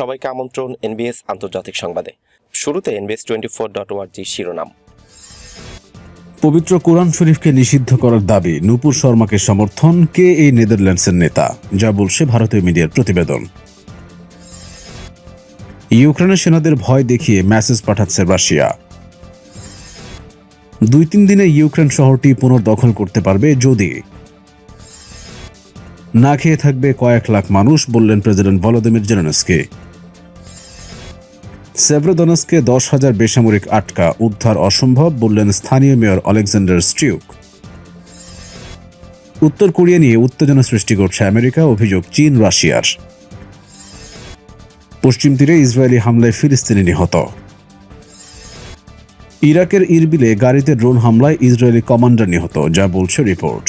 সবাইকে আমন্ত্রণ এনবিএস আন্তর্জাতিক সংবাদে। শুরুতে এনবিএস টোয়েন্টি ফোর ডট ওয়ার্জি শিরোনাম। পবিত্র কোরআন শরীফকে নিষিদ্ধ করার দাবি নূপুর শর্মাকে সমর্থন কে এই নেদারল্যান্ডসের নেতা? যা বলছে ভারতীয় মিডিয়ার প্রতিবেদন। ইউক্রেনের সেনাদের ভয় দেখিয়ে মেসেজ পাঠাচ্ছে রাশিয়া। দুই তিন দিনে ইউক্রেন শহরটি পুনর্দখল করতে পারবে যদি। না খেয়ে থাকবে কয়েক লাখ মানুষ, বললেন প্রেসিডেন্ট ভলোদিমির জেলেনস্কি। সেভ্রোদনস্কে দশ হাজার বেসামরিক আটকা, উদ্ধার অসম্ভব বললেন স্থানীয় মেয়র অলেকজান্ডার স্ট্রিউক উত্তর কোরিয়া নিয়ে উত্তেজনা সৃষ্টি করছে আমেরিকা, অভিযোগ চীন, রাশিয়ার। পশ্চিম তীরে ইসরায়েলি হামলায় ফিলিস্তিনি নিহত। ইরাকের ইরবিলে গাড়িতে ড্রোন হামলায় ইসরায়েলি কমান্ডার নিহত, যা বলছে রিপোর্ট।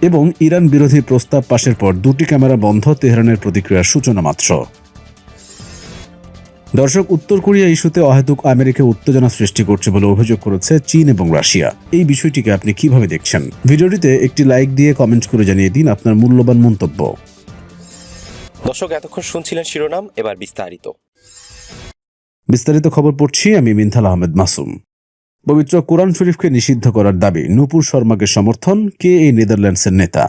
এবং ইরান বিরোধী প্রস্তাব পাশের পর দুটি ক্যামেরা বন্ধ, তেহরানের প্রতিক্রিয়ার সূচনা মাত্র। দর্শক উত্তর কোরিয়া ইস্যুতে অহেতুক আমেরিকা উত্তেজনা সৃষ্টি করছে বলে অভিযোগ করেছে চীন এবং রাশিয়া। এই বিষয়টিকে আপনি কীভাবে দেখছেন? ভিডিওটিতে একটি লাইক দিয়ে কমেন্ট করে জানিয়ে দিন আপনার মূল্যবান মন্তব্য। দর্শক এতক্ষণ শুনছিলেন শিরোনাম এবার বিস্তারিত। বিস্তারিত খবর পড়ছি আমি মিনথাল আহমেদ মাসুম। পবিত্র কোরআন শরীফকে নিষিদ্ধ করার দাবি নূপুর শর্মাকে সমর্থন কে এই নেদারল্যান্ডসের নেতা।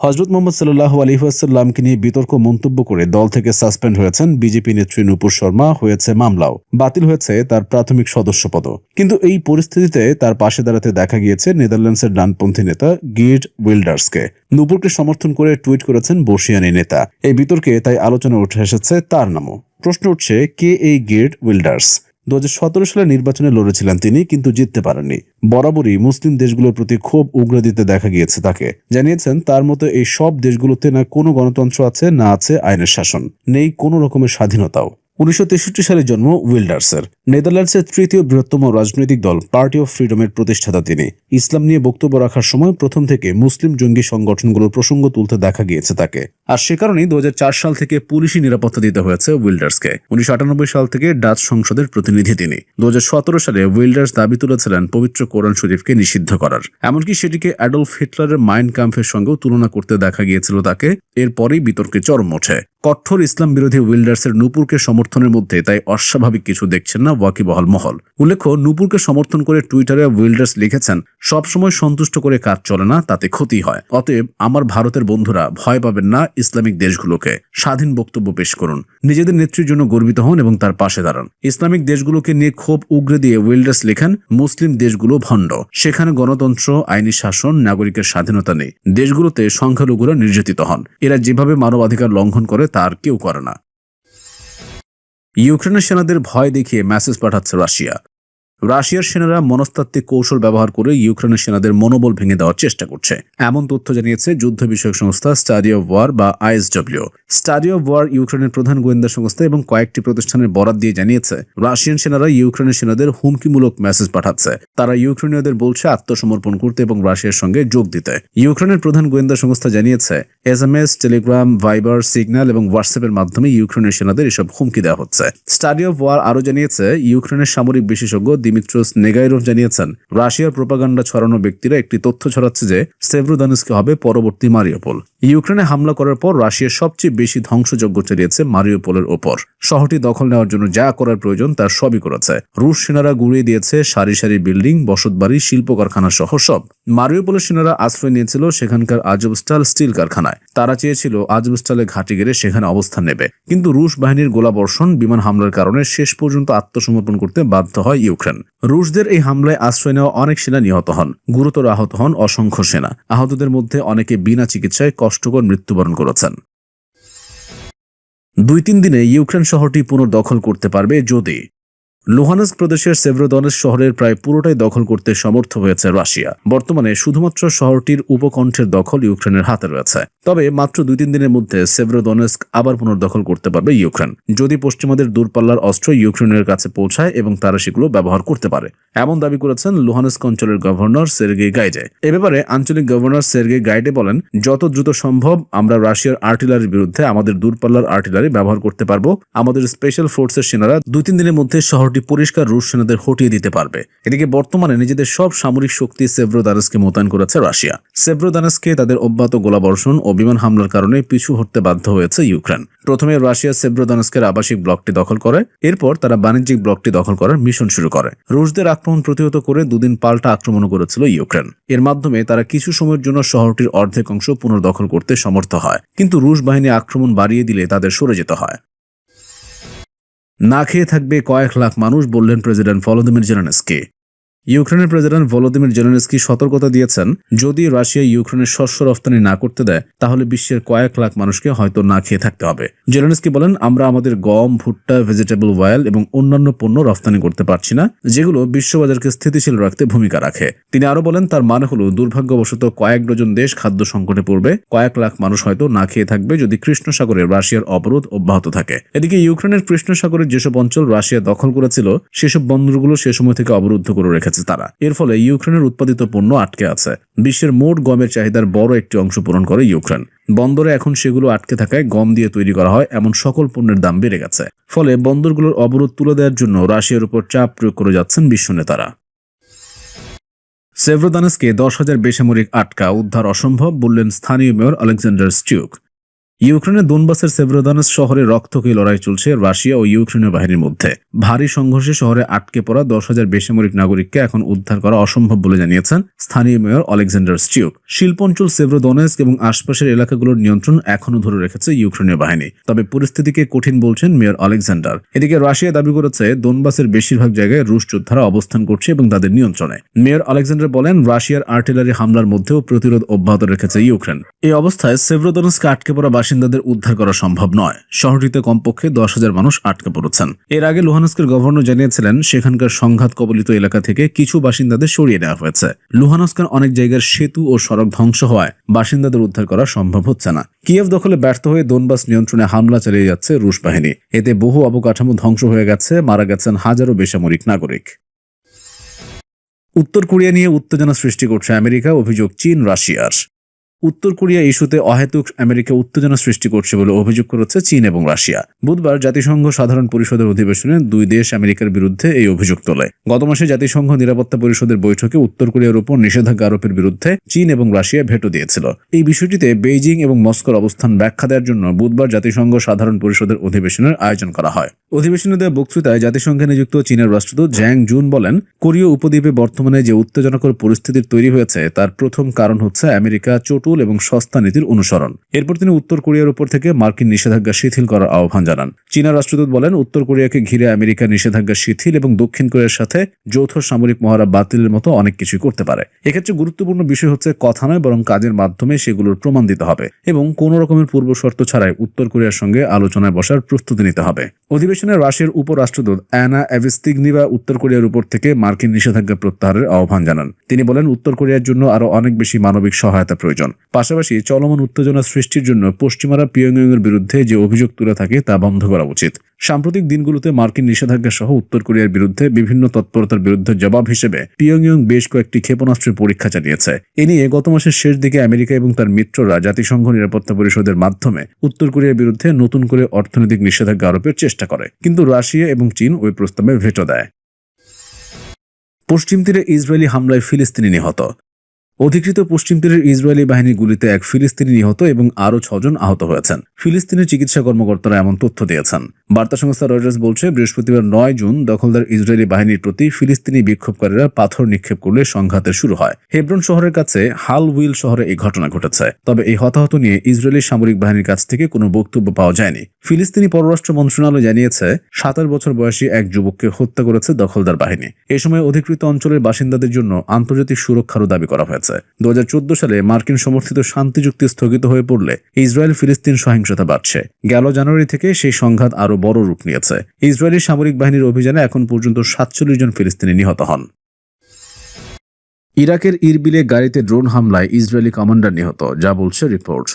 হজরত মোহাম্মদ সাল্লাহ আলহিহাসাল্লামকে নিয়ে বিতর্ক মন্তব্য করে দল থেকে সাসপেন্ড হয়েছেন বিজেপি নেত্রী নূপুর শর্মা, হয়েছে মামলাও। বাতিল হয়েছে তার প্রাথমিক সদস্যপদ কিন্তু এই পরিস্থিতিতে তার পাশে দাঁড়াতে দেখা গিয়েছে নেদারল্যান্ডসের ডানপন্থী নেতা গিড উইল্ডার্সকে। নূপুরকে সমর্থন করে টুইট করেছেন বর্ষিয়ানি নেতা। এই বিতর্কে তাই আলোচনা উঠে এসেছে তার নামও। প্রশ্ন উঠছে, কে এই গিড উইল্ডার্স? দু হাজার সতেরো সালে নির্বাচনে লড়েছিলেন তিনি, কিন্তু জিততে পারেননি। বরাবরই মুসলিম দেশগুলোর প্রতি খুব উগ্র দিতে দেখা গিয়েছে তাকে। জানিয়েছেন, তার মতো এই সব দেশগুলোতে না কোনো গণতন্ত্র আছে, না আছে আইনের শাসন। নেই কোনো রকমের স্বাধীনতাও। উনিশশো তেষট্টি সালে জন্ম উইল্ডার্সের। নেদারল্যান্ডসের তৃতীয় বৃহত্তম রাজনৈতিক দল, পার্টি অফ ফ্রিডমের প্রতিষ্ঠাতা তিনি। ইসলাম নিয়ে বক্তব্য রাখার সময় প্রথম থেকে মুসলিম জঙ্গি সংগঠনগুলোর প্রসঙ্গ তুলতে দেখা গিয়েছে তাকে। আর সে কারণেই দুহাজার চার সাল থেকে পুলিশি নিরাপত্তা দিতে হয়েছে উইল্ডার্সকে। উনিশশো আটানব্বই সাল থেকে ডাচ সংসদের প্রতিনিধি তিনি। দু হাজার সতেরো সালে উইল্ডার্স দাবি তুলেছিলেন পবিত্র কোরআন শরীফকে নিষিদ্ধ করার। এমনকি সেটিকে অ্যাডলফ হিটলারের মাইন্ড ক্যাম্পের সঙ্গেও তুলনা করতে দেখা গিয়েছিল তাকে। এরপরেই বিতর্কে চরম ওঠে। কঠোর ইসলাম বিরোধী উইল্ডার্সের নূপুরকে সমর্থনের মধ্যে, তাই অস্বাভাবিক কিছু দেখছেন না ওয়াকিবহাল মহল। উল্লেখ্য, নূপুরকে সমর্থন করে টুইটারে উইল্ডার্স লিখেছেন সবসময় সন্তুষ্ট করে কাজ চলে না, তাতে ক্ষতি হয়। অতএব আমার ভারতের বন্ধুরা ভয় পাবেন না ইসলামিক দেশগুলোকে। স্বাধীন বক্তব্য পেশ করুন। নিজেদের নেত্রীর জন্য গর্বিত হন এবং তার পাশে দাঁড়ান। ইসলামিক দেশগুলোকে নিয়ে ক্ষোভ উগরে দিয়ে উইল্ডার্স লেখেন, মুসলিম দেশগুলো ভণ্ড। সেখানে গণতন্ত্র, আইনি শাসন, নাগরিকের স্বাধীনতা নেই। দেশগুলোতে সংখ্যালঘুরা নির্যাতিত হন। এরা যেভাবে মানবাধিকার লঙ্ঘন করে তার কেউ করে না। ইউক্রেনের সেনাদের ভয় দেখিয়ে মেসেজ পাঠাচ্ছে রাশিয়া। রাশিয়ার সেনারা মনস্তাত্ত্বিক কৌশল ব্যবহার করে ইউক্রেনের সেনাদের মনোবল ভেঙে দেওয়ার চেষ্টা করছে। এমন তথ্য জানিয়েছে যুদ্ধ বিষয়ক সংস্থা স্টাডি অব ওয়ার বা আইএসডব্লিউ। স্টাডি অব ওয়ার ইউক্রেনের প্রধান গোয়েন্দা সংস্থা এবং কয়েকটি প্রতিষ্ঠানের বরাত দিয়ে জানিয়েছে, রাশিয়ান সেনারা ইউক্রেনের সেনাদের হুমকিমূলক মেসেজ পাঠাচ্ছে। তারা ইউক্রেনীয়দের বলছে আত্মসমর্পণ করতে এবং রাশিয়ার সঙ্গে যোগ দিতে। ইউক্রেনের প্রধান গোয়েন্দা সংস্থা জানিয়েছে এসএমএস টেলিগ্রাম, ভাইবার, সিগন্যাল এবং হোয়াটসঅ্যাপের মাধ্যমে ইউক্রেনের সেনাদের এসব হুমকি দেওয়া হচ্ছে। স্টাডি অফ ওয়ার আরও জানিয়েছে, ইউক্রেনের সামরিক বিশেষজ্ঞ দিমিত্রোস নেগাইরোভ জানিয়েছেন, রাশিয়ার প্রোপাগান্ডা ছড়ানো ব্যক্তিরা একটি তথ্য ছড়াচ্ছে যে, সেভ্রোদানিসকে হবে পরবর্তী মারিওপোল। ইউক্রেনে হামলা করার পর রাশিয়া সবচেয়ে বেশি ধ্বংসযজ্ঞ চালিয়েছে মারিওপোলের ওপর। শহরটি দখল নেওয়ার জন্য যা করার প্রয়োজন তার সবই করেছে। রুশ সেনারা গুড়িয়ে দিয়েছে সারি সারি বিল্ডিং, বসতবাড়ি শিল্প কারখানা সহ সব। মারিওপোলের সেনারা আশ্রয় নিয়েছিল সেখানকার আজবস্টাল স্টিল কারখানায়। তারা চেয়েছিল আজবস্টালে ঘাঁটি গেড়ে সেখানে অবস্থান নেবে। কিন্তু রুশ বাহিনীর গোলাবর্ষণ, বিমান হামলার কারণে শেষ পর্যন্ত আত্মসমর্পণ করতে বাধ্য হয় ইউক্রেন। রুশদের এই হামলায় আশ্রয় নেওয়া অনেক সেনা নিহত হন। গুরুতর আহত হন অসংখ্য সেনা। আহতদের মধ্যে অনেকে বিনা চিকিৎসায় কষ্টকর মৃত্যুবরণ করেছেন। দুই তিন দিনে ইউক্রেন শহরটি পুনর্দখল করতে পারবে যদি লুহানস্ক প্রদেশের সেভ্রোদনেস শহরের প্রায় পুরোটাই দখল করতে সমর্থ হয়েছে রাশিয়া। বর্তমানে শুধুমাত্র শহরটির উপকণ্ঠের দখল ইউক্রেনের হাতে রয়েছে। তবে মাত্র দুই তিন দিনের মধ্যে সেভ্রোদনেস্ক আবার পুনর্দখল করতে পারবে ইউক্রেন। যদি পশ্চিমাদের দূরপাল্লার অস্ত্র ইউক্রেনের কাছে পৌঁছায় এবং তারা সেগুলো ব্যবহার করতে পারে। এমন দাবি করেছেন লুহানস্ক অঞ্চলের গভর্নর সের্গে গাইডে। এ ব্যাপারে আঞ্চলিক গভর্নর সের্গে গাইডে বলেন, যত দ্রুত সম্ভব আমরা রাশিয়ার আর্টিলারির বিরুদ্ধে আমাদের দূরপাল্লার আর্টিলারি ব্যবহার করতে পারব। আমাদের স্পেশাল ফোর্সের সেনারা দুই তিন দিনের মধ্যে শহরটি শহরটি পরিষ্কার রুশ সেনাদের হটিয়ে দিতে পারবে। এদিকে বর্তমানে নিজেদের সব সামরিক শক্তি সেভ্রোদানেসকে মোতায়েন করেছে রাশিয়া। সেভ্রোদানেসকে তাদের অব্যাহত গোলাবর্ষণ ও বিমান হামলার কারণে পিছু হটতে বাধ্য হয়েছে ইউক্রেন। প্রথমে রাশিয়া সেভ্রোদানেস্কের আবাসিক ব্লকটি দখল করে, এরপর তারা বাণিজ্যিক ব্লকটি দখল করার মিশন শুরু করে। রুশদের আক্রমণ প্রতিহত করে দুদিন পাল্টা আক্রমণ করেছিল ইউক্রেন। এর মাধ্যমে তারা কিছু সময়ের জন্য শহরটির অর্ধেক অংশ পুনর্দখল করতে সমর্থ হয়, কিন্তু রুশ বাহিনী আক্রমণ বাড়িয়ে দিলে তাদের সরে যেতে হয়। না খেয়ে থাকবে কয়েক লাখ মানুষ বললেন প্রেসিডেন্ট ভলোদিমির জেলেনস্কি। ইউক্রেনের প্রেসিডেন্ট ভলোদিমির জেলেনস্কি সতর্কতা দিয়েছেন, যদি রাশিয়া ইউক্রেনের শস্য রফতানি না করতে দেয়, তাহলে বিশ্বের কয়েক লাখ মানুষকে হয়তো না খেয়ে থাকতে হবে। জেলেনস্কি বলেন, আমরা আমাদের গম, ভুট্টা ভেজিটেবল অয়েল এবং অন্যান্য পণ্য রফতানি করতে পারছি না, যেগুলো বিশ্ববাজারকে স্থিতিশীল রাখতে ভূমিকা রাখে। তিনি আরও বলেন, তার মানে হলো, দুর্ভাগ্যবশত কয়েক ডজন দেশ খাদ্য সংকটে পড়বে, কয়েক লাখ মানুষ হয়তো না খেয়ে থাকবে যদি কৃষ্ণ সাগরে রাশিয়ার অবরোধ অব্যাহত থাকে। এদিকে ইউক্রেনের কৃষ্ণ সাগরের যেসব অঞ্চল রাশিয়া দখল করেছিল, সেসব বন্দরগুলো সে সময় থেকে অবরুদ্ধ করে রেখেছে। তারা। এর ফলে ইউক্রেনের উৎপাদিত পণ্য আটকে আছে। বিশ্বের মোট গমের চাহিদার বড় একটি অংশ পূরণ করে ইউক্রেন। বন্দরে এখন সেগুলো আটকে থাকায় গম দিয়ে তৈরি করা হয় এমন সকল পণ্যের দাম বেড়ে গেছে। ফলে বন্দরগুলোর অবরোধ তুলে দেওয়ার জন্য রাশিয়ার উপর চাপ প্রয়োগ করে যাচ্ছেন বিশ্ব নেতারা। সেভ্রোদানেসকে দশ হাজার বেসামরিক আটকা উদ্ধার অসম্ভব বললেন স্থানীয় মেয়র আলেকজান্ডার স্টিউক। ইউক্রেনের দোনবাসের সেভ্রোদানেস শহরে রক্তকে লড়াই চলছে রাশিয়া ও ইউক্রেনের বাহিনীর মধ্যে। ভারী সংঘর্ষে শহরে আটকে পড়া দশ হাজার বেসামরিক নাগরিককে এখন উদ্ধার করা অসম্ভব বলে জানিয়েছেন স্থানীয় মেয়র আলেকজান্ডার স্টিউক। শিল্পাঞ্চল, সেভ্রোদনেস্ক এবং আশপাশের এলাকাগুলোর নিয়ন্ত্রণ এখনও ধরে রেখেছে ইউক্রেনীয় বাহিনী। তবে পরিস্থিতিকে কঠিন বলছেন মেয়র আলেকজান্ডার। এদিকে রাশিয়া দাবি করেছে, দোনবাসের বেশিরভাগ জায়গায় রুশ যোদ্ধারা অবস্থান করছে এবং তাদের নিয়ন্ত্রণে। মেয়র আলেকজান্ডার বলেন, রাশিয়ার আর্টিলারি হামলার মধ্যেও প্রতিরোধ অব্যাহত রেখেছে ইউক্রেন। এই অবস্থায় সেভ্রোদনেস্কে আটকে পড়া বাসিন্দাদের উদ্ধার করা সম্ভব নয়। শহরটিতে কমপক্ষে দশ হাজার মানুষ আটকে পড়েছেন। এর আগে লুহানস্কের গভর্নর জানিয়েছিলেন, সেখানকার সংঘাত কবলিত এলাকা থেকে কিছু বাসিন্দাদের সরিয়ে নেওয়া হয়েছে। লুহানস্কের অনেক জায়গার সেতু ও সড়ক ধ্বংস হওয়ায় বাসিন্দাদের উদ্ধার করা সম্ভব হচ্ছে না। কিয়েভ দখলে ব্যর্থ হয়ে দোনবাস নিয়ন্ত্রণে হামলা চালিয়ে যাচ্ছে রুশ বাহিনী। এতে বহু অবকাঠামো ধ্বংস হয়ে গেছে, মারা গেছেন হাজারো বেসামরিক নাগরিক। উত্তর কোরিয়া নিয়ে উত্তেজনা সৃষ্টি করছে আমেরিকা, অভিযোগ চীন, রাশিয়ার। উত্তর কোরিয়া ইস্যুতে অহেতুক আমেরিকা উত্তেজনা সৃষ্টি করছে বলে অভিযোগ করেছে চীন এবং রাশিয়া। বুধবার জাতিসংঘ সাধারণ পরিষদের অধিবেশনে দুই দেশ আমেরিকার বিরুদ্ধে এই অভিযোগ তোলে। গত মাসে জাতিসংঘ নিরাপত্তা পরিষদের বৈঠকে উত্তর কোরিয়ার উপর নিষেধাজ্ঞা আরোপের বিরুদ্ধে চীন এবং রাশিয়া ভেটো দিয়েছিল। এই বিষয়টিতে বেইজিং এবং মস্কোর অবস্থান ব্যাখ্যা দেওয়ার জন্য বুধবার জাতিসংঘ সাধারণ পরিষদের অধিবেশনের আয়োজন করা হয়। অধিবেশনে দেওয়া বক্তৃতায় জাতিসংঘে নিযুক্ত চীনের রাষ্ট্রদূত জ্যাং জুন বলেন, কোরীয় উপদ্বীপে বর্তমানে যে উত্তেজনাকর পরিস্থিতির তৈরি হয়েছে, তার প্রথম কারণ হচ্ছে আমেরিকা চটুল এবং সস্তা নীতির অনুসরণ। এরপর তিনি উত্তর কোরিয়ার উপর থেকে মার্কিন নিষেধাজ্ঞা শিথিল করার আহ্বান জানান। চীনা রাষ্ট্রদূত বলেন, উত্তর কোরিয়াকে ঘিরে আমেরিকা নিষেধাজ্ঞা শিথিল এবং দক্ষিণ কোরিয়ার সাথে যৌথ সামরিক মহড়া বাতিলের মতো অনেক কিছুই করতে পারে। এক্ষেত্রে গুরুত্বপূর্ণ বিষয় হচ্ছে কথা নয়, বরং কাজের মাধ্যমে সেগুলোর প্রমাণ দিতে হবে এবং কোনো রকমের পূর্ব শর্ত ছাড়াই উত্তর কোরিয়ার সঙ্গে আলোচনায় বসার প্রস্তুতি নিতে হবে। অধিবেশনে রাশিয়ার উপরাষ্ট্রদূত অ্যানা অ্যাভিস্তিগনিভা উত্তর কোরিয়ার উপর থেকে মার্কিন নিষেধাজ্ঞা প্রত্যাহারের আহ্বান জানান। তিনি বলেন, উত্তর কোরিয়ার জন্য আরও অনেক বেশি মানবিক সহায়তা প্রয়োজন। পাশাপাশি চলমান উত্তেজনা সৃষ্টির জন্য পশ্চিমারা পিয়ংইয়ং এর বিরুদ্ধে যে অভিযোগ তুলে থাকে তা বন্ধ করা উচিত। সাম্প্রতিক দিনগুলোতে মার্কিন নিষেধাজ্ঞা সহ উত্তর কোরিয়ার বিরুদ্ধে বিভিন্ন তৎপরতার বিরুদ্ধে জবাব হিসেবে পিয়ংইয়ং বেশ কয়েকটি ক্ষেপণাস্ত্রের পরীক্ষা চালিয়েছে। এ নিয়ে গত মাসের শেষ দিকে আমেরিকা এবং তার মিত্ররা জাতিসংঘ নিরাপত্তা পরিষদের মাধ্যমে উত্তর কোরিয়ার বিরুদ্ধে নতুন করে অর্থনৈতিক নিষেধাজ্ঞা আরোপের চেষ্টা করে। কিন্তু রাশিয়া এবং চীন ওই প্রস্তাবে ভেটো দেয়। পশ্চিম তীরে ইসরায়েলি হামলায় ফিলিস্তিনি নিহত। অধিকৃত পশ্চিম তীরের ইসরায়েলি বাহিনীর গুলিতে এক ফিলিস্তিনি নিহত এবং আরও ছজন আহত হয়েছেন। ফিলিস্তিনের চিকিৎসা কর্মকর্তারা এমন তথ্য দিয়েছেন। বার্তা সংস্থা রয়টার্স বলছে, বৃহস্পতিবার নয় জুন দখলদার ইসরায়েলি বাহিনীর প্রতি ফিলিস্তিনি বিক্ষোভকারীরা পাথর নিক্ষেপ করলে সংঘাতের শুরু হয়। হেব্রন শহরের কাছে হাল উইল শহরে এই ঘটনা ঘটেছে। তবে এই হতাহত নিয়ে ইসরায়েলি সামরিক বাহিনীর কাছ থেকে কোনো বক্তব্য পাওয়া যায়নি। ফিলিস্তিনি পররাষ্ট্র মন্ত্রণালয় জানিয়েছে সাতাশ বছর বয়সী এক যুবককে হত্যা করেছে দখলদার বাহিনী। এ সময় অধিকৃত অঞ্চলের বাসিন্দাদের জন্য আন্তর্জাতিক সুরক্ষারও দাবি করা হয়েছে। দু হাজার চোদ্দ সালে মার্কিন সমর্থিত শান্তি চুক্তি স্থগিত হয়ে পড়লে ইসরায়েল ফিলিস্তিন সহিংসতা বাড়ছে। গেল জানুয়ারি থেকে সেই সংঘাত আরও বড় রূপ নিয়েছে। ইসরায়েলি সামরিক বাহিনীর অভিযানে এখন পর্যন্ত সাতচল্লিশ জন ফিলিস্তিনি নিহত হন। ইরাকের ইরবিলে গাড়িতে ড্রোন হামলায় ইসরায়েলি কমান্ডার নিহত যা বলছে রিপোর্ট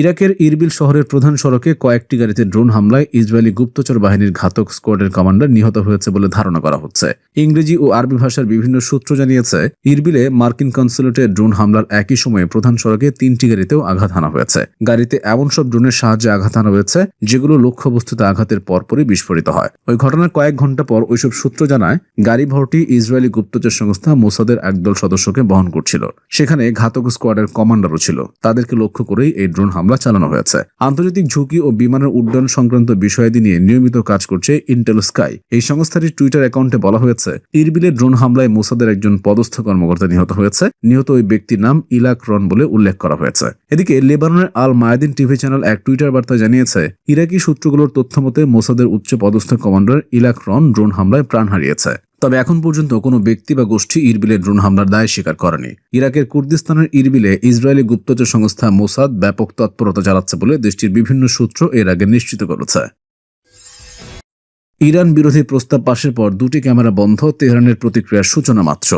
ইরাকের ইরবিল শহরের প্রধান সড়কে কয়েকটি গাড়িতে ড্রোন হামলায় ইসরায়েলি গুপ্তচর বাহিনীর ঘাতক স্কোয়াডের কমান্ডার নিহত হয়েছে বলে ধারণা করা হচ্ছে। ইংরেজি ও আরবি ভাষার বিভিন্ন সূত্র জানিয়েছে, ইরবিলে মার্কিন কনসুলেটে ড্রোন হামলার একই সময়ে প্রধান সড়কে তিনটি গাড়িতেও আঘাত হানা হয়েছে। গাড়িতে এমন সব ড্রোনের সাহায্যে আঘাত হানা হয়েছে, যেগুলো লক্ষ্যবস্তুতে আঘাতের পরপরই বিস্ফোরিত হয়। ওই ঘটনার কয়েক ঘণ্টা পর ওইসব সূত্র জানায় গাড়ি ভর্তি ইসরায়েলি গুপ্তচর সংস্থা মোসাদের একদল সদস্যকে বহন করছিল। সেখানে ঘাতক স্কোয়াডের কমান্ডারও ছিল। তাদেরকে লক্ষ্য করেই এই ড্রোন হামলা চালানো হয়েছে। আন্তর্জাতিক ঝুঁকি ও বিমানের উড্ডয়ন সংক্রান্ত বিষয়াদি নিয়ে নিয়মিত কাজ করছে ইন্টেল স্কাই এই সংস্থাটির টুইটার অ্যাকাউন্টে বলা হয়েছে ইরবিলের ড্রোন হামলায় মোসাদের একজন পদস্থ কর্মকর্তা নিহত হয়েছে। নিহত ওই ব্যক্তির নাম ইলাক রন বলে উল্লেখ করা হয়েছে। এদিকে লেবাননের আল মায়াদিন টিভি চ্যানেল এক টুইটার বার্তা জানিয়েছে, ইরাকি সূত্রগুলোর তথ্য মতে মোসাদের উচ্চ পদস্থ কমান্ডার ইলাক রন ড্রোন হামলায় প্রাণ হারিয়েছে। তবে এখন পর্যন্ত কোনো ব্যক্তি বা গোষ্ঠী ইরবিলে ড্রোন হামলার দায় স্বীকার করেনি। ইরাকের কুর্দিস্তানের ইরবিলে ইসরায়েলি গুপ্তচর সংস্থা মোসাদ ব্যাপক তৎপরতা চালাচ্ছে বলে দেশটির বিভিন্ন সূত্র এর আগে নিশ্চিত করেছে। ইরান বিরোধী প্রস্তাব পাশের পর দুটি ক্যামেরা বন্ধ, তেহরানের প্রতিক্রিয়ার সূচনা মাত্র।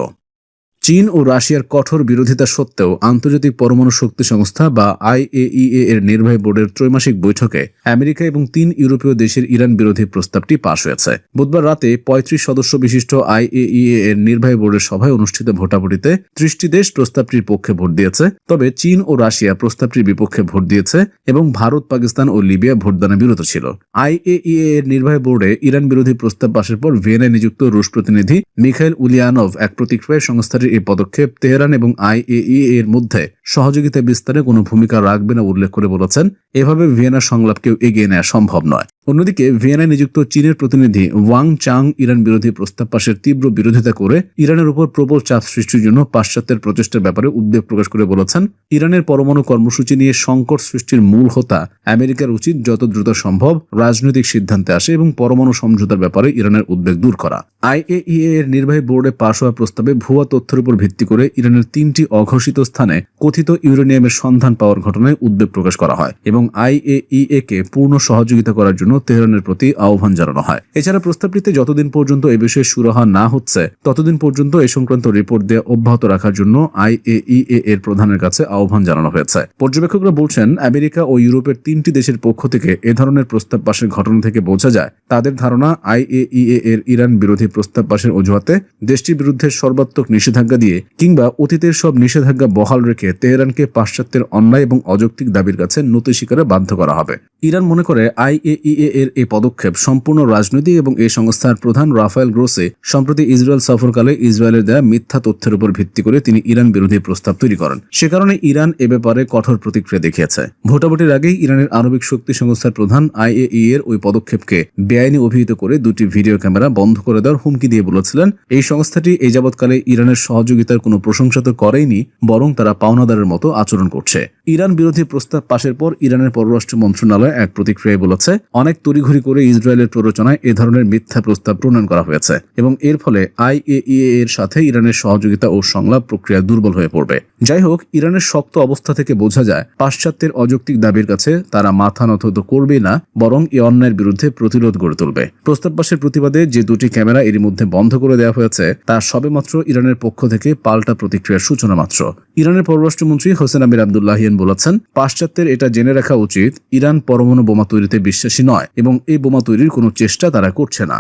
চীন ও রাশিয়ার কঠোর বিরোধিতা সত্ত্বেও আন্তর্জাতিক পরমাণু শক্তি সংস্থা বা আইএইএ এর নির্বাহী বোর্ডের ত্রৈমাসিক বৈঠকে আমেরিকা এবং তিন ইউরোপীয় দেশের ইরান বিরোধী প্রস্তাবটি পাশ হয়েছে। বুধবার রাতে পঁয়ত্রিশ সদস্য বিশিষ্ট আইএইএ এর নির্বাহী বোর্ডের সভায় অনুষ্ঠিত ভোটাভুটিতে ত্রিশটি দেশ প্রস্তাবটির পক্ষে ভোট দিয়েছে। তবে চীন ও রাশিয়া প্রস্তাবটির বিপক্ষে ভোট দিয়েছে এবং ভারত, পাকিস্তান ও লিবিয়া ভোটদানে বিরত ছিল। আইএইএ এর নির্বাহী বোর্ডে ইরান বিরোধী প্রস্তাব পাশের পর ভিয়েনায় নিযুক্ত রুশ প্রতিনিধি মিখাইল উলিয়ানভ এক প্রতিক্রিয়ায় সংস্থাটির এই পদক্ষেপ তেহরান এবং আইএই এর মধ্যে সহযোগিতা বিস্তারে কোনো ভূমিকা রাখবে না উল্লেখ করে বলেছেন। এভাবে ভিয়েনা সংলাপকেও এগিয়ে নেওয়া সম্ভব নয়। অন্যদিকে ভিয়েনায় নিযুক্ত চীনের প্রতিনিধি ওয়াং চাং ইরান বিরোধী প্রস্তাব পাশের তীব্র বিরোধিতা করে ইরানের উপর প্রবল চাপ সৃষ্টির জন্য পাশ্চাত্যের প্রচেষ্টার ব্যাপারে উদ্বেগ প্রকাশ করে বলেছেন। ইরানের পরমাণু কর্মসূচি নিয়ে সংকট সৃষ্টির মূল হোতা আমেরিকার উচিত যত দ্রুত সম্ভব রাজনৈতিক সিদ্ধান্তে আসে এবং পরমাণু সমঝোতার ব্যাপারে ইরানের উদ্বেগ দূর করা। আইএইএ এর নির্বাহী বোর্ডে পাশ হওয়া প্রস্তাবে ভুয়া তথ্যের উপর ভিত্তি করে ইরানের তিনটি অঘোষিত স্থানে কথিত ইউরেনিয়ামের সন্ধান পাওয়ার ঘটনায় উদ্বেগ প্রকাশ করা হয় এবং আইএইএ কে পূর্ণ সহযোগিতা করার জন্য তেহরানের প্রতি আহ্বান জানানো হয়। এছাড়া প্রস্তাবটিতে যতদিন পর্যন্ত এ বিষয়ে সুরাহা না হচ্ছে, ততদিন পর্যন্ত এ সংক্রান্ত রিপোর্ট দেওয়া অব্যাহত রাখার জন্য আইএইএ এর প্রধানের কাছে আহ্বান জানানো হয়েছে। পর্যবেক্ষকরা বলছেন, আমেরিকা ও ইউরোপের তিনটি দেশের পক্ষ থেকে এ ধরনের প্রস্তাব পাশের ঘটনা থেকে বোঝা যায়। তাদের ধারণা, আইএইএ এর ইরান বিরোধী প্রস্তাব পাশের অজুহাতে দেশটির বিরুদ্ধে সর্বাত্মক নিষেধাজ্ঞা দিয়ে কিংবা অতীতের সব নিষেধাজ্ঞা বহাল রেখে তেহরানকে পাশ্চাত্যের অন্যায় এবং অযৌক্তিক দাবির কাছে নতি শিকারে বাধ্য করা হবে। ইরান মনে করে, আইএইএ এর এই পদক্ষেপ সম্পূর্ণ রাজনৈতিক এবং এই সংস্থার প্রধান রাফায়েল গ্রোসে, সম্প্রতি ইসরায়েল সফরকালে ইসরায়েলের দেয়া মিথ্যা তথ্যের উপর ভিত্তি করে তিনি ইরান বিরোধী প্রস্তাব তৈরি করেন। সে কারণে ইরান এ ব্যাপারে কঠোর প্রতিক্রিয়া দেখিয়েছে। ভোটাভুটির আগেই ইরানের আণবিক শক্তি সংস্থার প্রধান আইএই এর ওই পদক্ষেপকে বেআইনি অভিহিত করে দুটি ভিডিও ক্যামেরা বন্ধ করে দেওয়ার হুমকি দিয়ে বলেছিলেন, এই সংস্থাটি এই যাবৎকালে ইরানের সহযোগিতার কোনো প্রশংসা তো করেইনি, বরং তারা পাওনাদারের মতো আচরণ করছে। ইরান বিরোধী প্রস্তাব পাশের পর ইরানের পররাষ্ট্র মন্ত্রণালয় এক প্রতিক্রিয়ায় বলেছে, অনেক তড়িঘড়ি করে ইসরায়েলের প্ররোচনায় এ ধরনের মিথ্যা প্রস্তাব প্রণয়ন করা হয়েছে এবং এর ফলে আইএইএ এর সাথে ইরানের সহযোগিতা ও সংলাপ প্রক্রিয়া দুর্বল হয়ে পড়বে। যাই হোক ইরানের শক্ত অবস্থা থেকে বোঝা যায়, পাশ্চাত্যের অযৌক্তিক দাবির কাছে তারা মাথা নত তো করবে না, বরং এ অন্যায়ের বিরুদ্ধে প্রতিরোধ গড়ে তুলবে। প্রস্তাব পাশের প্রতিবাদে যে দুটি ক্যামেরা এরই মধ্যে বন্ধ করে দেওয়া হয়েছে, তা সবেমাত্র ইরানের পক্ষ থেকে পাল্টা প্রতিক্রিয়ার সূচনা মাত্র। ইরানের পররাষ্ট্রমন্ত্রী হোসেন আমির আবদুল্লাহিয়ান বলেছেন, পাশ্চাত্যের এটা জেনে রাখা উচিত, ইরান পরমাণু বোমা তৈরিতে বিশ্বাসী নয় এবং এই বোমা তৈরির কোনো চেষ্টা তারা করছে না।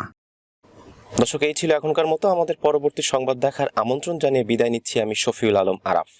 দর্শক, এই ছিল এখনকার মতো। আমাদের পরবর্তী সংবাদ দেখার আমন্ত্রণ জানিয়ে বিদায় নিচ্ছি আমি শফিউল আলম আরাফ।